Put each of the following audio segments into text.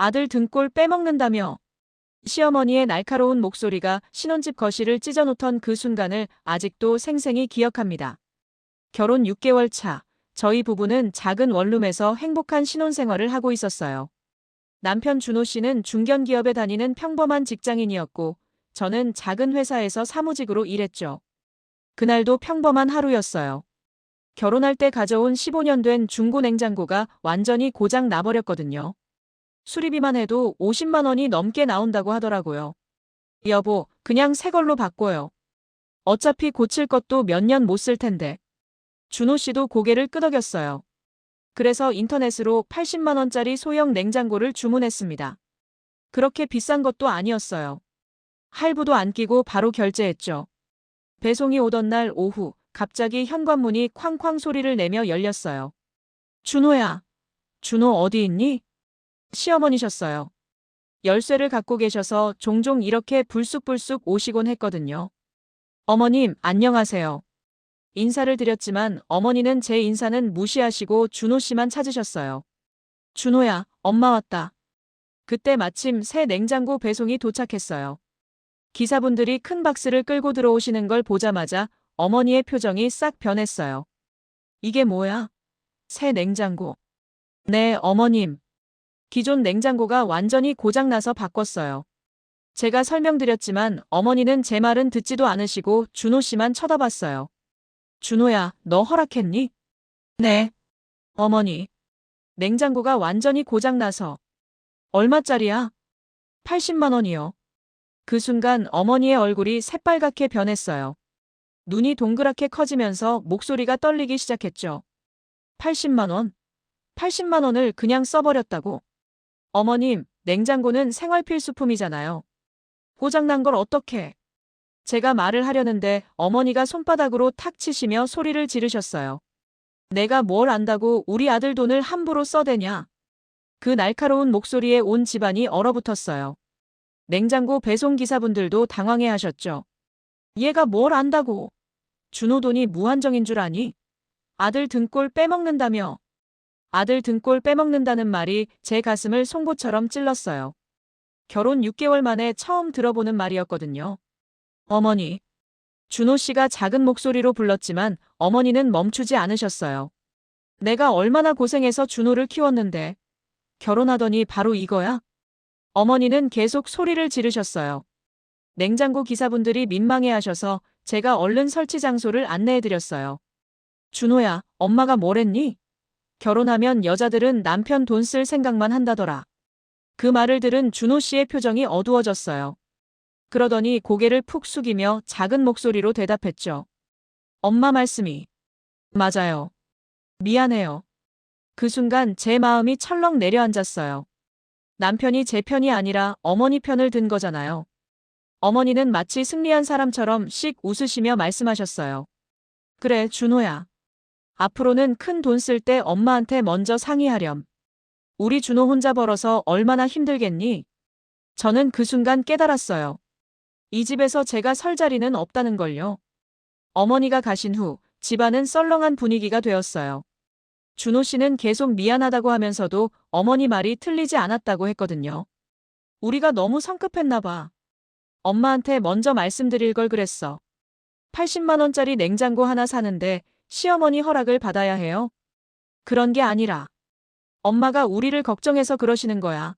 아들 등골 빼먹는다며. 시어머니의 날카로운 목소리가 신혼집 거실을 찢어놓던 그 순간을 아직도 생생히 기억합니다. 결혼 6개월 차, 저희 부부는 작은 원룸에서 행복한 신혼생활을 하고 있었어요. 남편 준호 씨는 중견기업에 다니는 평범한 직장인이었고, 저는 작은 회사에서 사무직으로 일했죠. 그날도 평범한 하루였어요. 결혼할 때 가져온 15년 된 중고 냉장고가 완전히 고장 나버렸거든요. 수리비만 해도 50만 원이 넘게 나온다고 하더라고요. 여보, 그냥 새 걸로 바꿔요. 어차피 고칠 것도 몇 년 못 쓸 텐데. 준호 씨도 고개를 끄덕였어요. 그래서 인터넷으로 80만 원짜리 소형 냉장고를 주문했습니다. 그렇게 비싼 것도 아니었어요. 할부도 안 끼고 바로 결제했죠. 배송이 오던 날 오후 갑자기 현관문이 쾅쾅 소리를 내며 열렸어요. 준호야. 준호 어디 있니? 시어머니셨어요. 열쇠를 갖고 계셔서 종종 이렇게 불쑥불쑥 오시곤 했거든요. 어머님, 안녕하세요. 인사를 드렸지만 어머니는 제 인사는 무시하시고 준호 씨만 찾으셨어요. 준호야, 엄마 왔다. 그때 마침 새 냉장고 배송이 도착했어요. 기사분들이 큰 박스를 끌고 들어오시는 걸 보자마자 어머니의 표정이 싹 변했어요. 이게 뭐야? 새 냉장고. 네, 어머님. 기존 냉장고가 완전히 고장나서 바꿨어요. 제가 설명드렸지만 어머니는 제 말은 듣지도 않으시고 준호 씨만 쳐다봤어요. 준호야, 너 허락했니? 네. 어머니. 냉장고가 완전히 고장나서. 얼마짜리야? 80만 원이요. 그 순간 어머니의 얼굴이 새빨갛게 변했어요. 눈이 동그랗게 커지면서 목소리가 떨리기 시작했죠. 80만 원? 80만 원을 그냥 써버렸다고. 어머님, 냉장고는 생활 필수품이잖아요. 고장난 걸 어떻게? 제가 말을 하려는데 어머니가 손바닥으로 탁 치시며 소리를 지르셨어요. 내가 뭘 안다고 우리 아들 돈을 함부로 써대냐? 그 날카로운 목소리에 온 집안이 얼어붙었어요. 냉장고 배송 기사분들도 당황해 하셨죠. 얘가 뭘 안다고? 준호 돈이 무한정인 줄 아니? 아들 등골 빼먹는다며. 아들 등골 빼먹는다는 말이 제 가슴을 송곳처럼 찔렀어요. 결혼 6개월 만에 처음 들어보는 말이었거든요. 어머니. 준호 씨가 작은 목소리로 불렀지만 어머니는 멈추지 않으셨어요. 내가 얼마나 고생해서 준호를 키웠는데. 결혼하더니 바로 이거야? 어머니는 계속 소리를 지르셨어요. 냉장고 기사분들이 민망해 하셔서 제가 얼른 설치 장소를 안내해 드렸어요. 준호야, 엄마가 뭐랬니? 결혼하면 여자들은 남편 돈 쓸 생각만 한다더라. 그 말을 들은 준호 씨의 표정이 어두워졌어요. 그러더니 고개를 푹 숙이며 작은 목소리로 대답했죠. 엄마 말씀이. 맞아요. 미안해요. 그 순간 제 마음이 철렁 내려앉았어요. 남편이 제 편이 아니라 어머니 편을 든 거잖아요. 어머니는 마치 승리한 사람처럼 씩 웃으시며 말씀하셨어요. 그래, 준호야. 앞으로는 큰 돈 쓸 때 엄마한테 먼저 상의하렴. 우리 준호 혼자 벌어서 얼마나 힘들겠니? 저는 그 순간 깨달았어요. 이 집에서 제가 설 자리는 없다는 걸요. 어머니가 가신 후 집안은 썰렁한 분위기가 되었어요. 준호 씨는 계속 미안하다고 하면서도 어머니 말이 틀리지 않았다고 했거든요. 우리가 너무 성급했나 봐. 엄마한테 먼저 말씀드릴 걸 그랬어. 80만원짜리 냉장고 하나 사는데 시어머니 허락을 받아야 해요? 그런 게 아니라. 엄마가 우리를 걱정해서 그러시는 거야.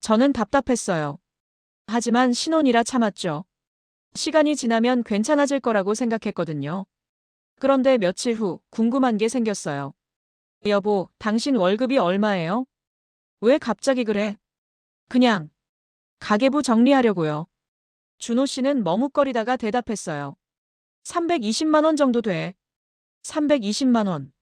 저는 답답했어요. 하지만 신혼이라 참았죠. 시간이 지나면 괜찮아질 거라고 생각했거든요. 그런데 며칠 후 궁금한 게 생겼어요. 여보, 당신 월급이 얼마예요? 왜 갑자기 그래? 그냥 가계부 정리하려고요. 준호 씨는 머뭇거리다가 대답했어요. 320만 원 정도 돼. 320만 원.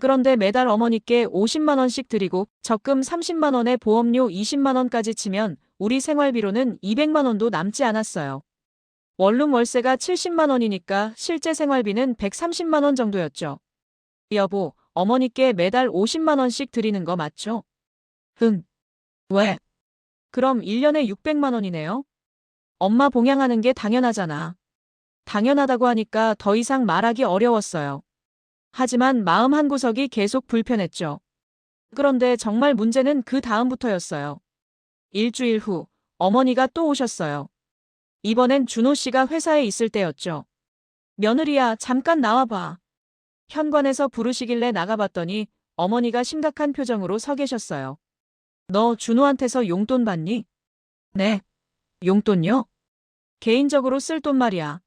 그런데 매달 어머니께 50만 원씩 드리고 적금 30만 원에 보험료 20만 원까지 치면 우리 생활비로는 200만 원도 남지 않았어요. 원룸 월세가 70만 원이니까 실제 생활비는 130만 원 정도였죠. 여보, 어머니께 매달 50만 원씩 드리는 거 맞죠? 응. 왜? 그럼 1년에 600만 원이네요? 엄마 봉양하는 게 당연하잖아. 당연하다고 하니까 더 이상 말하기 어려웠어요. 하지만 마음 한구석이 계속 불편했죠. 그런데 정말 문제는 그 다음부터였어요. 일주일 후 어머니가 또 오셨어요. 이번엔 준호 씨가 회사에 있을 때였죠. 며느리야, 잠깐 나와봐. 현관에서 부르시길래 나가봤더니 어머니가 심각한 표정으로 서 계셨어요. 너 준호한테서 용돈 받니? 네. 용돈요? 개인적으로 쓸 돈 말이야.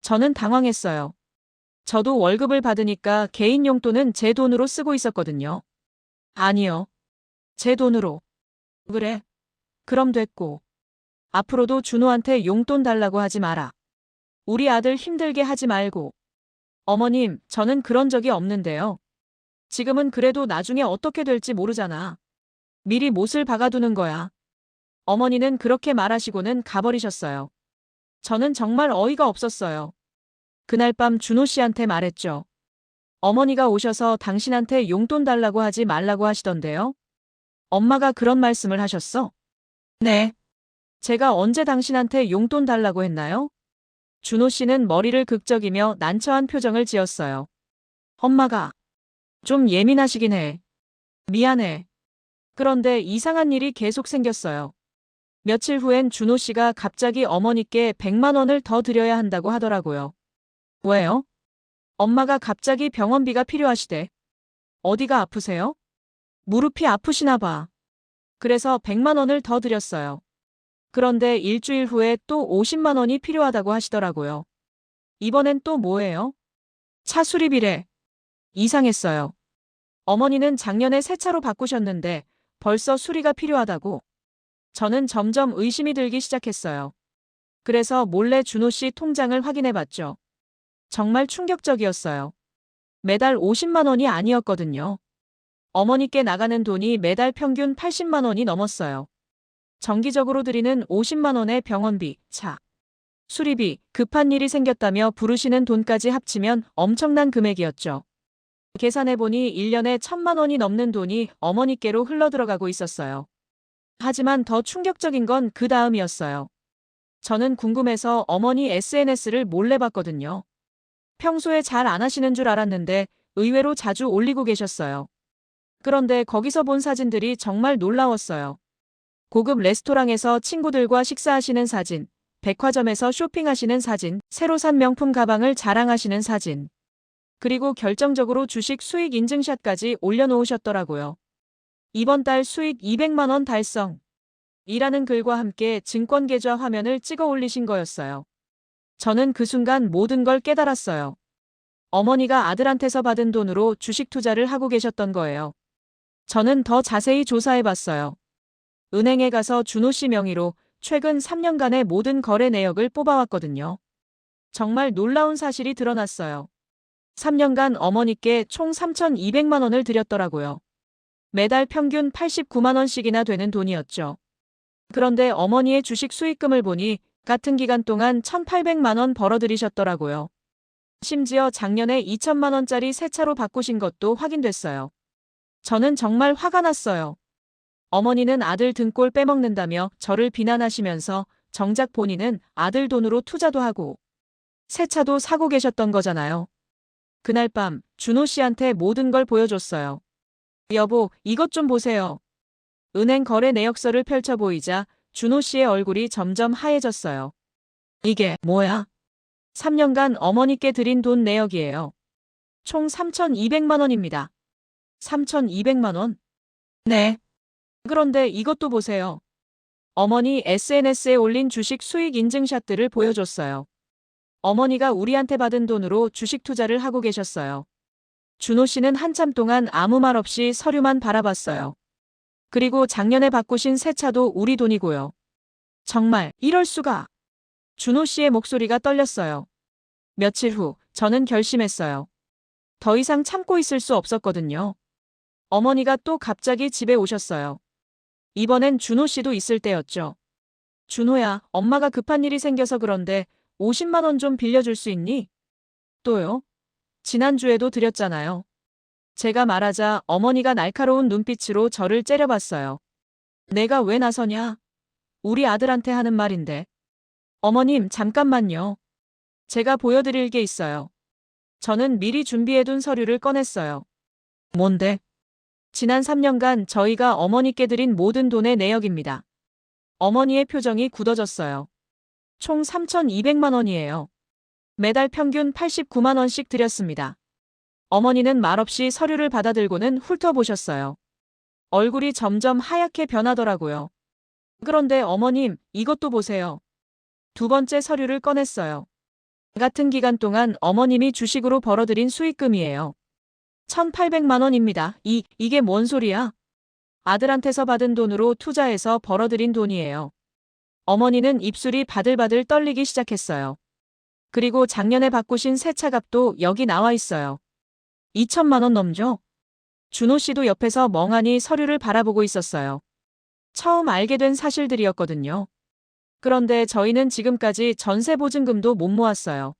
저는 당황했어요. 저도 월급을 받으니까 개인 용돈은 제 돈으로 쓰고 있었거든요. 아니요. 제 돈으로. 그래. 그럼 됐고. 앞으로도 준호한테 용돈 달라고 하지 마라. 우리 아들 힘들게 하지 말고. 어머님, 저는 그런 적이 없는데요. 지금은 그래도 나중에 어떻게 될지 모르잖아. 미리 못을 박아두는 거야. 어머니는 그렇게 말하시고는 가버리셨어요. 저는 정말 어이가 없었어요. 그날 밤 준호 씨한테 말했죠. 어머니가 오셔서 당신한테 용돈 달라고 하지 말라고 하시던데요. 엄마가 그런 말씀을 하셨어? 네. 제가 언제 당신한테 용돈 달라고 했나요? 준호 씨는 머리를 극적이며 난처한 표정을 지었어요. 엄마가 좀 예민하시긴 해. 미안해. 그런데 이상한 일이 계속 생겼어요. 며칠 후엔 준호 씨가 갑자기 어머니께 100만 원을 더 드려야 한다고 하더라고요. 왜요? 엄마가 갑자기 병원비가 필요하시대. 어디가 아프세요? 무릎이 아프시나 봐. 그래서 100만 원을 더 드렸어요. 그런데 일주일 후에 또 50만 원이 필요하다고 하시더라고요. 이번엔 또 뭐예요? 차 수리비래. 이상했어요. 어머니는 작년에 새 차로 바꾸셨는데 벌써 수리가 필요하다고. 저는 점점 의심이 들기 시작했어요. 그래서 몰래 준호 씨 통장을 확인해 봤죠. 정말 충격적이었어요. 매달 50만 원이 아니었거든요. 어머니께 나가는 돈이 매달 평균 80만 원이 넘었어요. 정기적으로 드리는 50만 원의 병원비, 차, 수리비, 급한 일이 생겼다며 부르시는 돈까지 합치면 엄청난 금액이었죠. 계산해보니 1년에 1천만 원이 넘는 돈이 어머니께로 흘러들어가고 있었어요. 하지만 더 충격적인 건 그 다음이었어요. 저는 궁금해서 어머니 SNS를 몰래 봤거든요. 평소에 잘 안 하시는 줄 알았는데 의외로 자주 올리고 계셨어요. 그런데 거기서 본 사진들이 정말 놀라웠어요. 고급 레스토랑에서 친구들과 식사하시는 사진, 백화점에서 쇼핑하시는 사진, 새로 산 명품 가방을 자랑하시는 사진. 그리고 결정적으로 주식 수익 인증샷까지 올려놓으셨더라고요. 이번 달 수익 200만 원 달성. 이라는 글과 함께 증권 계좌 화면을 찍어 올리신 거였어요. 저는 그 순간 모든 걸 깨달았어요. 어머니가 아들한테서 받은 돈으로 주식 투자를 하고 계셨던 거예요. 저는 더 자세히 조사해 봤어요. 은행에 가서 준호 씨 명의로 최근 3년간의 모든 거래 내역을 뽑아왔거든요. 정말 놀라운 사실이 드러났어요. 3년간 어머니께 총 3,200만 원을 드렸더라고요. 매달 평균 89만 원씩이나 되는 돈이었죠. 그런데 어머니의 주식 수익금을 보니 같은 기간 동안 1,800만 원 벌어들이셨더라고요. 심지어 작년에 2천만 원짜리 새 차로 바꾸신 것도 확인됐어요. 저는 정말 화가 났어요. 어머니는 아들 등골 빼먹는다며 저를 비난하시면서 정작 본인은 아들 돈으로 투자도 하고 새 차도 사고 계셨던 거잖아요. 그날 밤 준호 씨한테 모든 걸 보여줬어요. 여보, 이것 좀 보세요. 은행 거래 내역서를 펼쳐 보이자 준호 씨의 얼굴이 점점 하얘졌어요. 이게 뭐야? 3년간 어머니께 드린 돈 내역이에요. 총 3,200만 원입니다. 3,200만 원? 네. 그런데 이것도 보세요. 어머니 SNS에 올린 주식 수익 인증샷들을 보여줬어요. 어머니가 우리한테 받은 돈으로 주식 투자를 하고 계셨어요. 준호 씨는 한참 동안 아무 말 없이 서류만 바라봤어요. 그리고 작년에 바꾸신 새 차도 우리 돈이고요. 정말 이럴 수가. 준호 씨의 목소리가 떨렸어요. 며칠 후 저는 결심했어요. 더 이상 참고 있을 수 없었거든요. 어머니가 또 갑자기 집에 오셨어요. 이번엔 준호 씨도 있을 때였죠. 준호야, 엄마가 급한 일이 생겨서 그런데 50만 원 좀 빌려줄 수 있니? 또요? 지난주에도 드렸잖아요. 제가 말하자 어머니가 날카로운 눈빛으로 저를 째려봤어요. 내가 왜 나서냐? 우리 아들한테 하는 말인데. 어머님, 잠깐만요. 제가 보여드릴 게 있어요. 저는 미리 준비해둔 서류를 꺼냈어요. 뭔데? 지난 3년간 저희가 어머니께 드린 모든 돈의 내역입니다. 어머니의 표정이 굳어졌어요. 총 3,200만 원이에요. 매달 평균 89만 원씩 드렸습니다. 어머니는 말없이 서류를 받아들고는 훑어보셨어요. 얼굴이 점점 하얗게 변하더라고요. 그런데 어머님, 이것도 보세요. 두 번째 서류를 꺼냈어요. 같은 기간 동안 어머님이 주식으로 벌어들인 수익금이에요. 1,800만 원입니다. 이, 이게 뭔 소리야? 아들한테서 받은 돈으로 투자해서 벌어들인 돈이에요. 어머니는 입술이 바들바들 떨리기 시작했어요. 그리고 작년에 바꾸신 새 차값도 여기 나와 있어요. 2천만 원 넘죠? 준호 씨도 옆에서 멍하니 서류를 바라보고 있었어요. 처음 알게 된 사실들이었거든요. 그런데 저희는 지금까지 전세 보증금도 못 모았어요.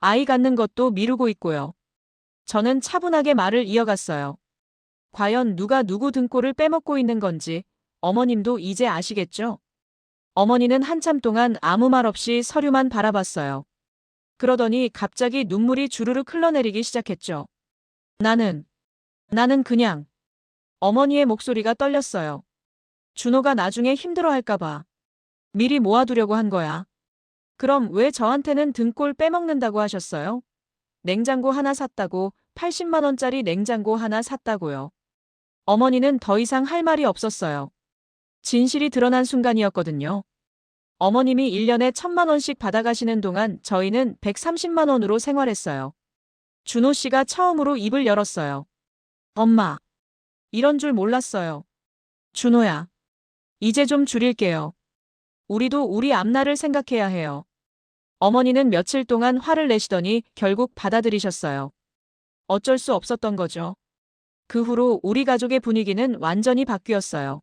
아이 갖는 것도 미루고 있고요. 저는 차분하게 말을 이어갔어요. 과연 누가 누구 등골을 빼먹고 있는 건지 어머님도 이제 아시겠죠? 어머니는 한참 동안 아무 말 없이 서류만 바라봤어요. 그러더니 갑자기 눈물이 주르륵 흘러내리기 시작했죠. 나는, 나는 그냥. 어머니의 목소리가 떨렸어요. 준호가 나중에 힘들어할까봐. 미리 모아두려고 한 거야. 그럼 왜 저한테는 등골 빼먹는다고 하셨어요? 냉장고 하나 샀다고 80만원짜리 냉장고 하나 샀다고요. 어머니는 더 이상 할 말이 없었어요. 진실이 드러난 순간이었거든요. 어머님이 1년에 1000만원씩 받아가시는 동안 저희는 130만원으로 생활했어요. 준호 씨가 처음으로 입을 열었어요. 엄마. 이런 줄 몰랐어요. 준호야. 이제 좀 줄일게요. 우리도 우리 앞날을 생각해야 해요. 어머니는 며칠 동안 화를 내시더니 결국 받아들이셨어요. 어쩔 수 없었던 거죠. 그 후로 우리 가족의 분위기는 완전히 바뀌었어요.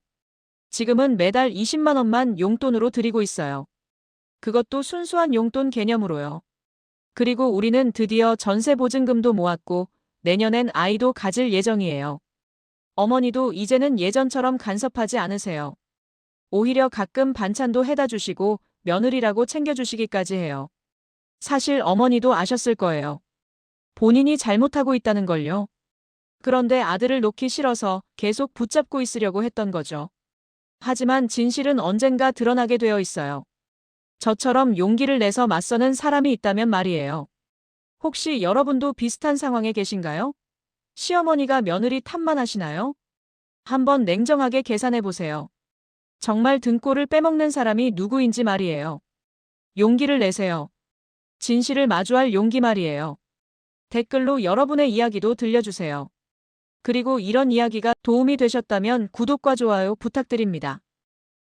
지금은 매달 20만 원만 용돈으로 드리고 있어요. 그것도 순수한 용돈 개념으로요. 그리고 우리는 드디어 전세 보증금도 모았고 내년엔 아이도 가질 예정이에요. 어머니도 이제는 예전처럼 간섭하지 않으세요. 오히려 가끔 반찬도 해다 주시고 며느리라고 챙겨주시기까지 해요. 사실 어머니도 아셨을 거예요. 본인이 잘못하고 있다는 걸요. 그런데 아들을 놓기 싫어서 계속 붙잡고 있으려고 했던 거죠. 하지만 진실은 언젠가 드러나게 되어 있어요. 저처럼 용기를 내서 맞서는 사람이 있다면 말이에요. 혹시 여러분도 비슷한 상황에 계신가요? 시어머니가 며느리 탓만 하시나요? 한번 냉정하게 계산해 보세요. 정말 등골을 빼먹는 사람이 누구인지 말이에요. 용기를 내세요. 진실을 마주할 용기 말이에요. 댓글로 여러분의 이야기도 들려주세요. 그리고 이런 이야기가 도움이 되셨다면 구독과 좋아요 부탁드립니다.